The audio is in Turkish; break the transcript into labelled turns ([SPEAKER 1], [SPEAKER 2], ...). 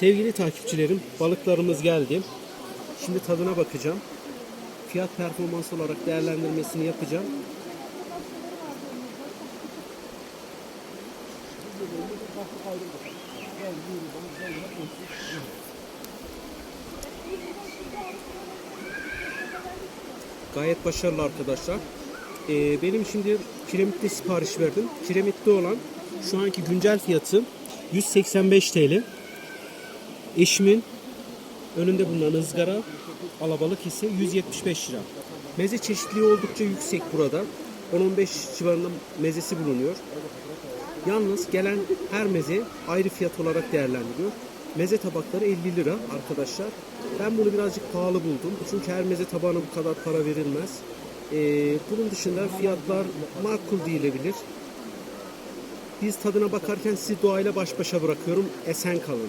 [SPEAKER 1] Sevgili takipçilerim, balıklarımız geldi. Şimdi tadına bakacağım. Fiyat performans olarak değerlendirmesini yapacağım. Gayet başarılı arkadaşlar. Ee, benim şimdi kiremitte sipariş verdim. Kiremitte olan şu anki güncel fiyatı 185 TL. Eşimin önünde bulunan ızgara alabalık ise 175 lira. Meze çeşitliliği oldukça yüksek burada. 10-15 civarında mezesi bulunuyor. Yalnız gelen her meze ayrı fiyat olarak değerlendiriyor. Meze tabakları 50 lira arkadaşlar. Ben bunu birazcık pahalı buldum. Çünkü her meze tabağına bu kadar para verilmez. Ee, bunun dışında fiyatlar makul deyilebilir. Biz tadına bakarken sizi doğayla baş başa bırakıyorum. Esen kalın.